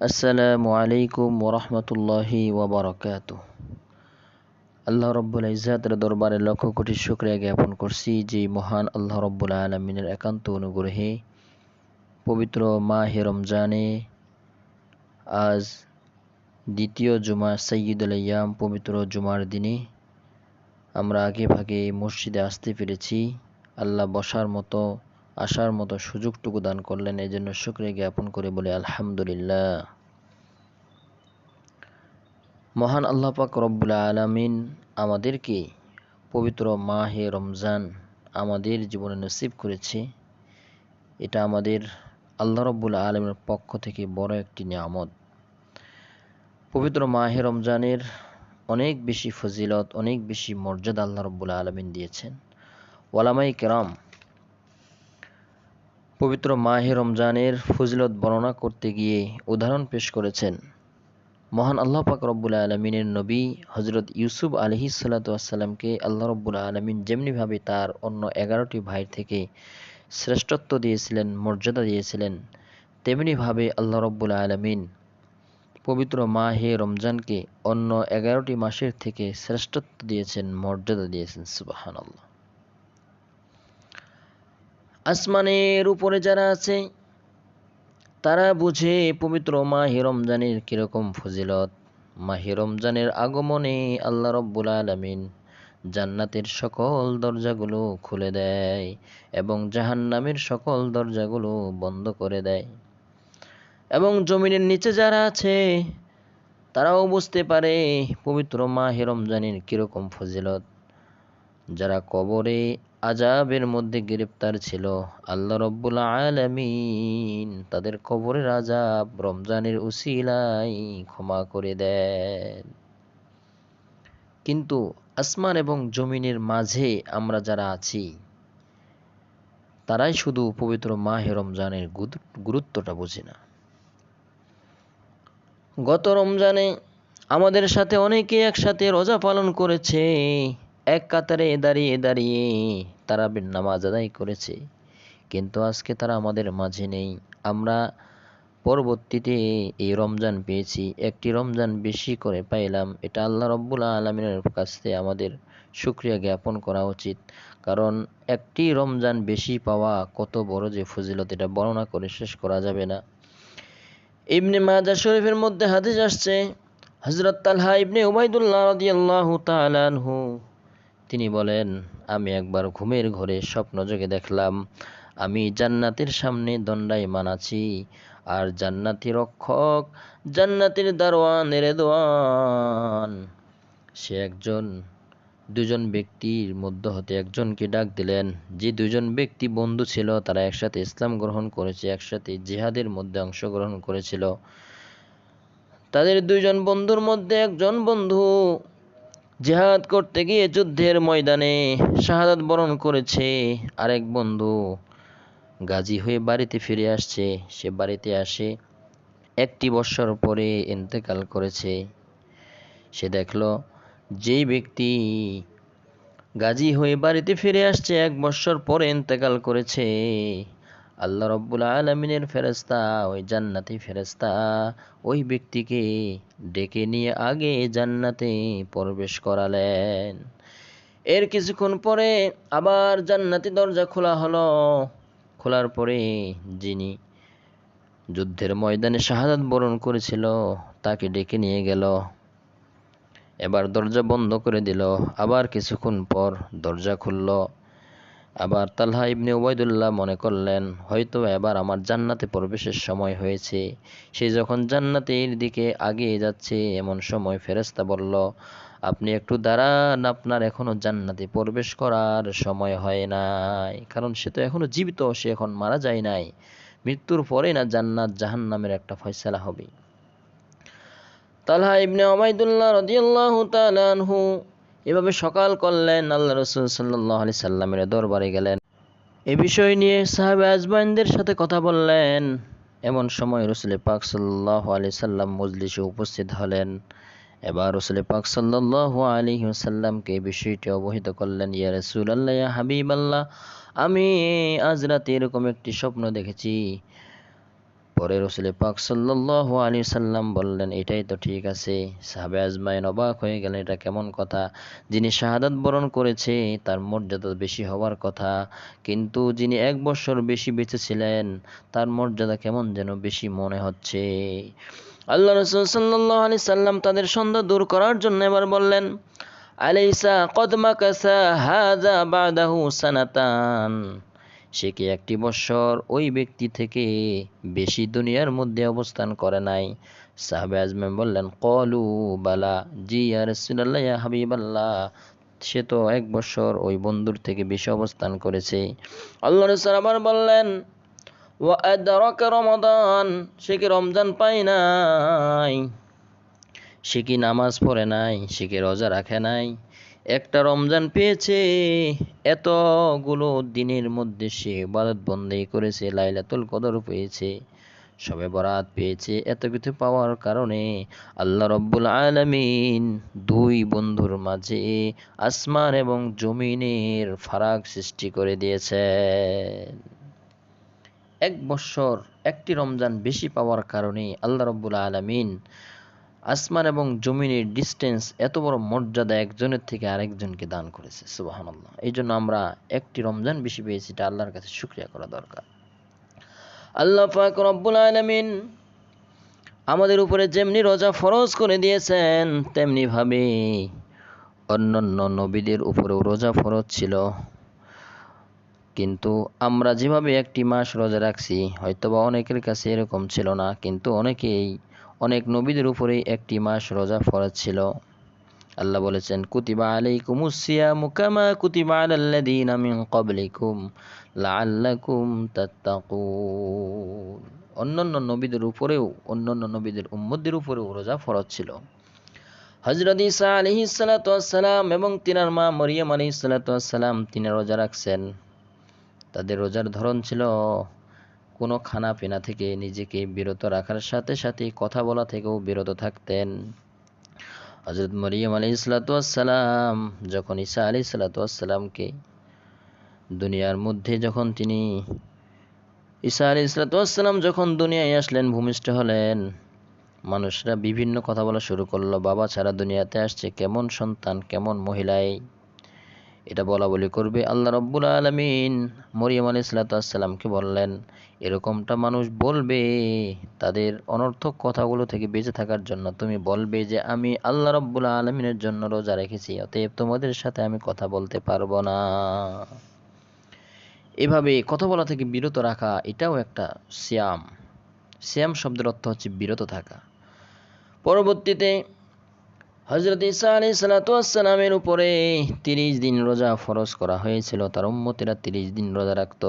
আসসালামু আলাইকুম ওরহমতুল্লাহি ওবরাকাত। আল্লাহ রব্বুল ইজাতের দরবারে লক্ষ কোটি শুক্রিয়া জ্ঞাপন করছি যে মহান আল্লাহ রব্বুল আলমিনের একান্ত অনুগ্রহে পবিত্র মাহে রমজানে আজ দ্বিতীয় জুমা সৈয়দ আলাইয়াম পবিত্র জুমার দিনে আমরা আগে ভাগে মসজিদে আসতে পেরেছি। আল্লাহ বসার মতো আসার মতো সুযোগটুকু দান করলেন এই জন্য শুক্রিয়া জ্ঞাপন করে বলে, আলহামদুলিল্লাহ। মহান আল্লাহ পাক রব্বুল আলমিন আমাদেরকে পবিত্র মাহে রমজান আমাদের জীবনে নসিব করেছে। এটা আমাদের আল্লাহ রব্বুল আলমের পক্ষ থেকে বড় একটি নিয়ামত। পবিত্র মাহে রমজানের অনেক বেশি ফজিলত, অনেক বেশি মর্যাদা আল্লাহ রব্বুল আলমিন দিয়েছেন। ওয়ালামাই কেরাম পবিত্র মাহে রমজানের ফজিলত বর্ণনা করতে গিয়ে উদাহরণ পেশ করেছেন মহান আল্লাহ পাক রব্বুল আলমিনের নবী হজরত ইউসুফ আলহি সাল্লাতামকে আল্লাহ রব্বুল আলমিন যেমনিভাবে তার অন্য এগারোটি ভাই থেকে শ্রেষ্ঠত্ব দিয়েছিলেন, মর্যাদা দিয়েছিলেন, তেমনিভাবে আল্লাহ রব্বুল আলমিন পবিত্র মাহে রমজানকে অন্য এগারোটি মাসের থেকে শ্রেষ্ঠত্ব দিয়েছেন, মর্যাদা দিয়েছেন সুবাহান আল্লাহ আসমানের উপরে যারা আছে, তারা বুঝে পবিত্র মাহে রমজানের কীরকম ফজিলত। মাহে রমজানের আগমনে আল্লাহ রব্বুল আলমিন জান্নাতের সকল দরজাগুলো খুলে দেয় এবং জাহান্নামের সকল দরজাগুলো বন্ধ করে দেয়। এবং জমিনের নিচে যারা আছে, তারাও বুঝতে পারে পবিত্র মাহে রমজানের কীরকম ফজিলত। যারা কবরে আজাবের মধ্যে গ্রেপ্তার ছিল। আল্লাহ রব্বুল আলমিন তাদের কবরের আজাব রমজানের উসিলাই ক্ষমা করে দেন। কিন্তু আসমান এবং জমিনের মাঝে আমরা যারা আছি, তারাই শুধু পবিত্র মাহে রমজানের গুরুত্বটা বুঝি না। গত রমজানে আমাদের সাথে অনেকে একসাথে রোজা পালন করেছে। এক কাতারে দাঁড়িয়ে দাঁড়িয়ে তারা নামাজ আদায় করেছে। কিন্তু আজকে তারা আমাদের মাঝে নেই। আমরা পরবর্তীতে এই রমজান পেয়েছি। একটি রমজান বেশি করে পাইলাম। এটা আল্লাহ রব্বুল আলমিনের কাছে আমাদের সুক্রিয়া জ্ঞাপন করা উচিত। কারণ একটি রমজান বেশি পাওয়া কত বড় যে ফজিলত, এটা বর্ণনা করে শেষ করা যাবে না। ইবনে মাজা শরীফের মধ্যে হাদিস আসছে হজরত তালহা ইবনে উবাইদুল্লাহ রাদিয়াল্লাহু তাআলা আনহু তিনি বলেন, আমি একবার ঘুমের ঘরে স্বপ্ন যোগে দেখলাম, আমি জান্নাতের সামনে দণ্ডায়মান আছি, আর জান্নাতি রক্ষক জান্নাতের দারোয়ান রেদোয়ান সে একজন, দুজন ব্যক্তির মধ্য হতে একজনকে ডাক দিলেন। যে দুজন ব্যক্তি বন্ধু ছিল, তারা একসাথে ইসলাম গ্রহণ করেছে, একসাথে জিহাদের মধ্যে অংশগ্রহণ করেছিল। তাদের দুইজন বন্ধুর মধ্যে একজন বন্ধু জেহাদ করতে গিয়ে যুদ্ধের ময়দানে শাহাদাত বরণ করেছে আরেক বন্ধু। গাজী হয়ে বাড়িতে ফিরে আসছে। সে বাড়িতে আসে একটি বৎসর পরে ইন্তেকাল করেছে। সে দেখল যেই ব্যক্তি গাজী হয়ে বাড়িতে ফিরে আসছে, এক বৎসর পরে ইন্তেকাল করেছে। আল্লাহ রব্বুল আলমিনের ফেরস্তা ওই জান্নাতি ফেরস্তা ওই ব্যক্তিকে ডেকে নিয়ে আগে জান্নাতে প্রবেশ করালেন। এর কিছুক্ষণ পরে আবার জান্নাতি দরজা খোলা হলো। খোলার পরে যিনি যুদ্ধের ময়দানে শাহাদাত বরণ করেছিল, তাকে ডেকে নিয়ে গেল। এবার দরজা বন্ধ করে দিল। আবার কিছুক্ষণ পর দরজা খুলল। আবার তালহা ইবনে ওবায়দুল্লাহ মনে করলেন, হয়তো এবার আমার জান্নাতে প্রবেশের সময় হয়েছে। সে যখন জান্নাতের দিকে আগিয়ে যাচ্ছে, এমন সময় ফেরেস্তা বলল, আপনি একটু দাঁড়ান, আপনার এখনও জান্নাতে প্রবেশ করার সময় হয় নাই। কারণ সে তো এখনও জীবিত, সে এখন মারা যায় নাই। মৃত্যুর পরে না জান্নাত জাহান নামের একটা ফয়সালা হবে। তালহা ইবনে ওবায়দুল্লাহ রদিয়াল্লাহু তাআলা আনহু এভাবে সকাল করলেন আল্লাহ রসুল সাল্লাহ আলি সাল্লামের দরবারে গেলেন। এ বিষয় নিয়ে সাহাবে আজমাইনদের সাথে কথা বললেন। এমন সময় রসুল পাক সাল্লাহ আলি সাল্লাম মজলিসে উপস্থিত হলেন। এবার রসুল পাক সাল্লাহ আলী সাল্লামকে এই বিষয়টি অবহিত করলেন, ইয়া রসুল আল্লাহ হাবিব আল্লাহ আমি আজ রাতে এরকম একটি স্বপ্ন দেখেছি। পরে রসুল পাক সাল্লাল্লাহু আলাইহি সাল্লাম বললেন, এটাই তো ঠিক আছে। সাহাবে আজমাইন অবাক হয়ে গেলেন, এটা কেমন কথা? যিনি শাহাদাত বরণ করেছে, তার মর্যাদা বেশি হওয়ার কথা। কিন্তু যিনি এক বছর বেশি বেঁচে ছিলেন, তার মর্যাদা কেমন যেন বেশি মনে হচ্ছে। আল্লাহ রসুল সাল্লাল্লাহু আলাইহি সাল্লাম তাদের সন্দেহ দূর করার জন্য এবার বললেন, আলাইসা কদ মাকাসা হাযা বাদাহু সানাতান। সে কি একটি বৎসর ওই ব্যক্তি থেকে বেশি দুনিয়ার মধ্যে অবস্থান করে নাই? সাহাবে আজমেন বললেন, কলু, বালা, জি আর হাবিবাল্লাহ। সে তো এক বছর ওই বন্ধুর থেকে বেশি অবস্থান করেছে। আল্লাহ রসুল আবার বললেন, ওয়া আদরাকা রমাদান, সে কি রমজান পায় নাই? সে কি নামাজ পড়ে নাই? সে কি রোজা রাখে নাই? একটা রমজান পেয়েছে। এতগুলো দিনের মধ্যে সে ইবাদত বন্দেই করেছে, লাইলাতুল কদর পেয়েছে, সবে বরাত পেয়েছে, এত কিছু পাওয়ার কারণে আল্লাহ রব্বুল আলামিন দুই বন্ধুর মাঝে আসমান এবং জমিনের ফারাক সৃষ্টি করে দিয়েছে এক বৎসর একটি রমজান বেশি পাওয়ার কারণে আল্লাহ রব্বুল আলামিন আসমান এবং জমিনের ডিস্টেন্স এত বড় মর্যাদা একজনের থেকে আরেকজনকে দান করেছে, সুবহানাল্লাহ। এই জন্য আমরা একটি রমজান বেশি পেয়েছি, এটা আল্লাহর কাছে শুক্রিয়া করা দরকার। আল্লাহ পাক রব্বুল আলামিন আমাদের উপরে যেমনি রোজা ফরজ করে দিয়েছেন তেমনি ভাবে অন্যান্য নবীদের উপরেও রোজা ফরজ ছিল। কিন্তু আমরা যেভাবে একটি মাস রোজা রাখছি, হয়তোবা অনেকের কাছে এরকম ছিল না, কিন্তু অনেকেই অনেক নবীদের উপরেই একটি মাস রোজা ফরজ ছিল। আল্লাহ বলেছেন, কুতিবা আলাইকুমুস সিয়ামু কামা কুতিবা আলাল্লাযীনা মিন ক্বাবলিকুম লাআল্লাকুম তাত্তাকুন। অন্যান্য নবীদের উপরেও, অন্যান্য নবীদের উম্মতদের উপরেও রোজা ফরজ ছিল। হজরত ঈসা আলাইহিস সালাতু ওয়াসসালাম এবং তিনার মা মরিয়ম আলাইহিস সালাতু ওয়াসসালাম তিনি রোজা রাখছেন। তাদের রোজার ধরন ছিল কোনো খানা পিনা থেকে নিজেকে বিরত রাখার সাথে সাথে কথা বলা থেকেও বিরত থাকতেন। হজরত মরিয়ম আলী ইসলাতাম যখন ঈসা আলী সালাতামকে দুনিয়ার মধ্যে যখন তিনি ঈসা আলী ইসলাতাম যখন দুনিয়ায় আসলেন, ভূমিষ্ঠ হলেন, মানুষরা বিভিন্ন কথা বলা শুরু করল, বাবা ছাড়া দুনিয়াতে আসছে কেমন সন্তান, কেমন মহিলায় এটা বলা বলি করবে। আল্লাহ রব্বুল আলমিন মরিয়ম আলী সাল্লাতামকে বললেন, এরকমটা মানুষ বলবে তাদের অনর্থক কথাগুলো থেকে বেঁচে থাকার জন্য। তুমি বলবে যে, আমি আল্লাহ রব্বুল আলমিনের জন্য রোজা রেখেছি, অতএব তোমাদের সাথে আমি কথা বলতে পারব না। এভাবে কথা বলা থেকে বিরত রাখা, এটাও একটা শ্যাম শ্যাম শব্দের অর্থ হচ্ছে বিরত থাকা। পরবর্তীতে হজরত ইসা আলী সালাতামের উপরে তিরিশ দিন রোজা ফরজ করা হয়েছিল। তার উম্মতেরা তিরিশ দিন রোজা রাখত।